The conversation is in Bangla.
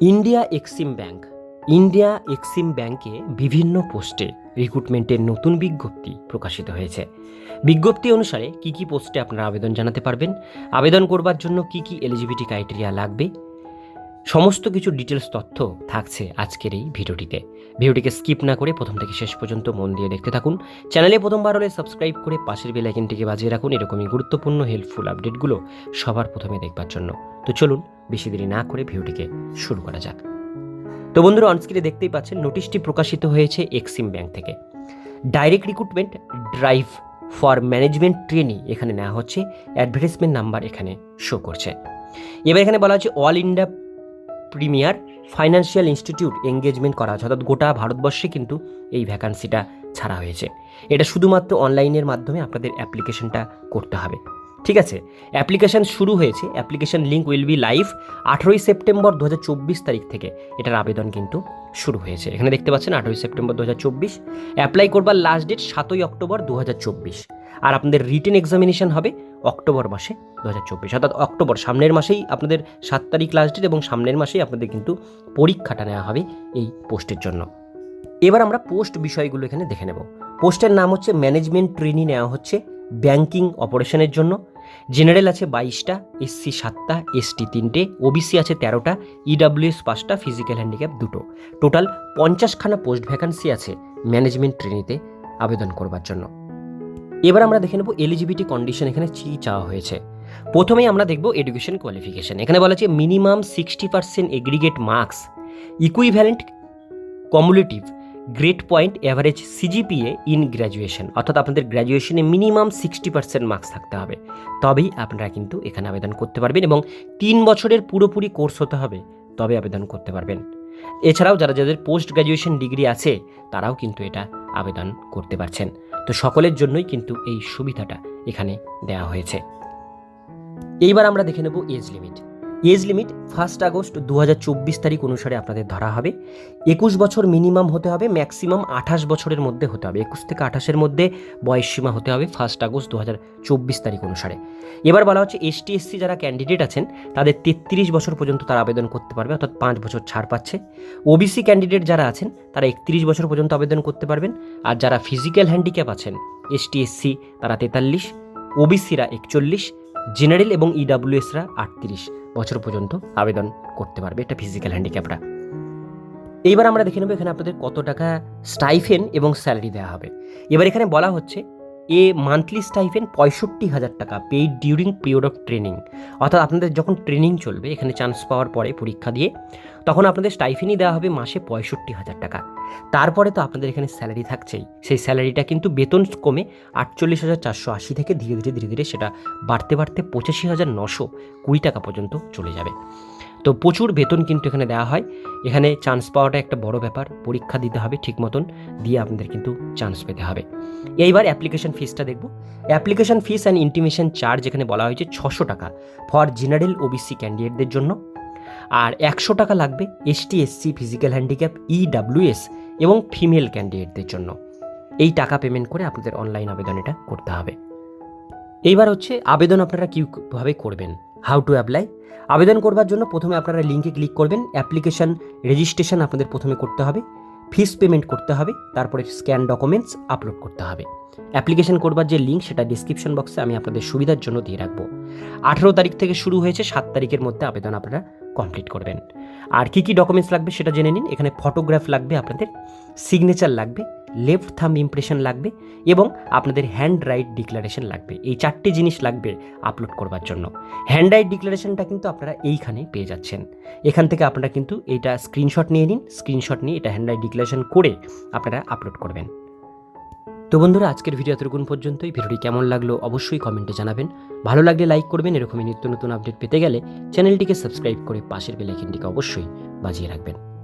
India Exim bank, India Exim ব্যাংকে বিভিন্ন পোস্টে রিক্রুটমেন্টের নতুন বিজ্ঞপ্তি প্রকাশিত হয়েছে। বিজ্ঞপ্তি অনুসারে কি কি পোস্টে আপনারা আবেদন জানাতে পারবেন? আবেদন করবার জন্য কি কি এলিজিবিলিটি ক্রাইটেরিয়া লাগবে? সমস্ত কিছু ডিটেলস তথ্য থাকছে আজকের এই ভিডিওটিতে। ভিডিওটিকে স্কিপ না করে প্রথম থেকে শেষ পর্যন্ত মন দিয়ে দেখতে থাকুন। চ্যানেলে প্রথমবার হলে সাবস্ক্রাইব করে পাশের বেল আইকনটিকে বাজিয়ে রাখুন। এরকমই গুরুত্বপূর্ণ হেল্পফুল আপডেটগুলো সবার প্রথমে দেখবার জন্য। তো চলুন, বেশি দেরি না করে ভিডিওটিকে শুরু করা যাক। তো বন্ধুরা অনস্ক্রিনে দেখতেই পাচ্ছেন নোটিশটি প্রকাশিত হয়েছে এক্সিম ব্যাংক থেকে। Direct recruitment drive for management training এখানে নেওয়া হচ্ছে। অ্যাডভার্টাইজমেন্ট নাম্বার এখানে শো করছে। এবার এখানে বলা হচ্ছে all India premier financial institute engagement করা হচ্ছে অর্থাৎ গোটা ভারতবর্ষে কিন্তু এই ভ্যাকান্সিটা ছাড়া হয়েছে। এটা শুধুমাত্র অনলাইনের মাধ্যমে আপনাদের অ্যাপ্লিকেশনটা করতে হবে। ঠিক আছে? অ্যাপ্লিকেশন শুরু হয়েছে। Application link will be live আঠেরোই সেপ্টেম্বর দু হাজার চব্বিশ তারিখ থেকে। এটার আবেদন কিন্তু শুরু হয়েছে। এখানে দেখতে পাচ্ছেন আঠেরোই সেপ্টেম্বর দু হাজার চব্বিশ। অ্যাপ্লাই করবার লাস্ট ডেট সাতই অক্টোবর দু হাজার চব্বিশ। আর আপনাদের রিটেন এক্সামিনেশন হবে অক্টোবর মাসে দু হাজার চব্বিশ। অর্থাৎ অক্টোবর সামনের মাসেই আপনাদের সাত তারিখ লাস্ট ডেট এবং সামনের মাসেই আপনাদের কিন্তু পরীক্ষাটা নেওয়া হবে এই পোস্টের জন্য। এবার আমরা পোস্ট বিষয়গুলো এখানে দেখে নেব। পোস্টের নাম হচ্ছে ম্যানেজমেন্ট ট্রেনিং নেওয়া হচ্ছে ব্যাংকিং অপারেশনের জন্য। জেনারেল আছে বাইশটা এসসি সাতটা এসটি তিনটে, ওবিসি আছে তেরোটা ইডাব্লিউএস পাঁচটা, ফিজিক্যাল হ্যান্ডিক্যাপ দুটো। টোটাল পঞ্চাশখানা পোস্ট ভ্যাকান্সি আছে ম্যানেজমেন্ট ট্রেনিতে আবেদন করবার জন্য। এবার আমরা দেখে নেব এলিজিবিলিটি কন্ডিশন এখানে কি চাওয়া হয়েছে। প্রথমেই আমরা দেখব এডুকেশন কোয়ালিফিকেশন। এখানে বলা আছে minimum sixty percent aggregate marks equivalent cumulative grade point average CGPA in graduation অর্থাৎ আপনাদের গ্র্যাজুয়েশনে মিনিমাম সিক্সটি পার্সেন্ট মার্কস থাকতে হবে। তবেই আপনারা কিন্তু এখানে আবেদন করতে পারবেন এবং তিন বছরের পুরোপুরি কোর্স হতে হবে, তবে আবেদন করতে পারবেন। এছাড়াও যারা যাদের পোস্ট গ্র্যাজুয়েশন ডিগ্রি আছে, তারাও কিন্তু এটা আবেদন করতে পারছেন। তো সকলের জন্যই কিন্তু এই সুবিধাটা এখানে দেওয়া হয়েছে। এইবার আমরা দেখে নেব age limit age limit first August দু হাজার চব্বিশ তারিখ অনুসারে আপনাদের ধরা হবে। একুশ বছর মিনিমাম হতে হবে, ম্যাক্সিমাম আঠাশ বছরের মধ্যে হতে হবে। একুশ থেকে আঠাশের মধ্যে বয়স সীমা হতে হবে ফার্স্ট আগস্ট দু হাজার চব্বিশ তারিখ অনুসারে। এবার বলা হচ্ছে এসটি এসসি যারা ক্যান্ডিডেট আছেন, তাদের তেত্রিশ বছর পর্যন্ত তারা আবেদন করতে পারবে, অর্থাৎ পাঁচ বছর ছাড় পাচ্ছে। ওবিসি ক্যান্ডিডেট যারা আছেন, তারা একত্রিশ বছর পর্যন্ত আবেদন করতে পারবেন। আর যারা ফিজিক্যাল হ্যান্ডিক্যাপ আছেন এসটি এসসি তারা তেতাল্লিশ, ওবিসিরা একচল্লিশ, জেনারেল এবং ইডাব্লিউএসরা আটত্রিশ। বছর পর্যন্ত আবেদন করতে পারবে এটা ফিজিক্যাল হ্যান্ডিক্যাপরা এইবার আমরা দেখে নেব এখানে আপনাদের কত টাকা স্টাইফেন এবং স্যালারি দেওয়া হবে। এবার এখানে বলা হচ্ছে এ মান্থলি স্টাইফেন পঁয়ষট্টি হাজার টাকা paid during period of training অর্থাৎ আপনাদের যখন ট্রেনিং চলবে, এখানে চান্স পাওয়ার পরে পরীক্ষা দিয়ে, তখন আপনাদের স্টাইফেনই দেওয়া হবে মাসে পঁয়ষট্টি হাজার টাকা। তারপরে তো আপনাদের এখানে স্যালারি থাকছেই। সেই স্যালারিটা কিন্তু বেতন কমে আটচল্লিশ হাজার চারশো আশি থেকে ধীরে ধীরে ধীরে ধীরে সেটা বাড়তে বাড়তে পঁচাশি হাজার নশো কুড়ি টাকা পর্যন্ত চলে যাবে। তো প্রচুর বেতন কিন্তু এখানে দেওয়া হয়। এখানে চান্স পাওয়াটা একটা বড় ব্যাপার। পরীক্ষা দিতে হবে ঠিক মতন। দিয়ে আপনাদের কিন্তু চান্স পেতে হবে। এইবার অ্যাপ্লিকেশন ফিসটা দেখব। Application fees and intimation charge এখানে বলা হয়েছে ছশো টাকা ফর জেনারেল ওবিসি ক্যান্ডিডেটদের জন্য। আর একশো টাকা লাগবে ST SC physical handicap EWS এবং ফিমেল ক্যান্ডিডেটদের জন্য। এই টাকা পেমেন্ট করে আপনাদের অনলাইন আবেদন এটা করতে হবে। এইবার হচ্ছে আবেদন আপনারা কীভাবে করবেন? How to apply. আবেদন করবার জন্য প্রথমে আপনারা লিঙ্কে ক্লিক করবেন, অ্যাপ্লিকেশন রেজিস্ট্রেশন আপনাদের প্রথমে করতে হবে, ফিস পেমেন্ট করতে হবে, তারপরে স্ক্যান ডকুমেন্টস আপলোড করতে হবে। অ্যাপ্লিকেশন করবার যে লিঙ্ক সেটা ডিসক্রিপশন বক্সে আমি আপনাদের সুবিধার জন্য দিয়ে রাখব। আঠেরো তারিখ থেকে শুরু হয়েছে, সাত তারিখের মধ্যে আবেদন আপনারা কমপ্লিট করবেন। আর কী কী ডকুমেন্টস লাগবে সেটা জেনে নিন, এখানে ফটোগ্রাফ লাগবে, আপনাদের সিগনেচার লাগবে লেফট থাম ইমপ্রেশন লাগবে এবং আপনাদের হ্যান্ড রাইট ডিক্লারেশন লাগবে। এই চারটি জিনিস লাগবে আপলোড করবার জন্য। হ্যান্ড রাইট ডিক্লারেশনটা কিন্তু আপনারা এইখানে পেয়ে যাচ্ছেন। এখান থেকে আপনারা কিন্তু এটা স্ক্রিনশট নিয়ে নিন স্ক্রিনশট নিয়ে এটা হ্যান্ড রাইট ডিক্লারেশন করে আপনারা আপলোড করবেন। তো বন্ধুরা, আজকের ভিডিও এতটুকুন পর্যন্তই। ভিডিওটি কেমন লাগল অবশ্যই কমেন্টে জানাবেন। ভালো লাগলে লাইক করবেন, এরকমই নিত্য নতুন আপডেট পেতে গেলে চ্যানেলটিকে সাবস্ক্রাইব করে পাশের বেলাইকিনটিকে অবশ্যই বাজিয়ে রাখবেন।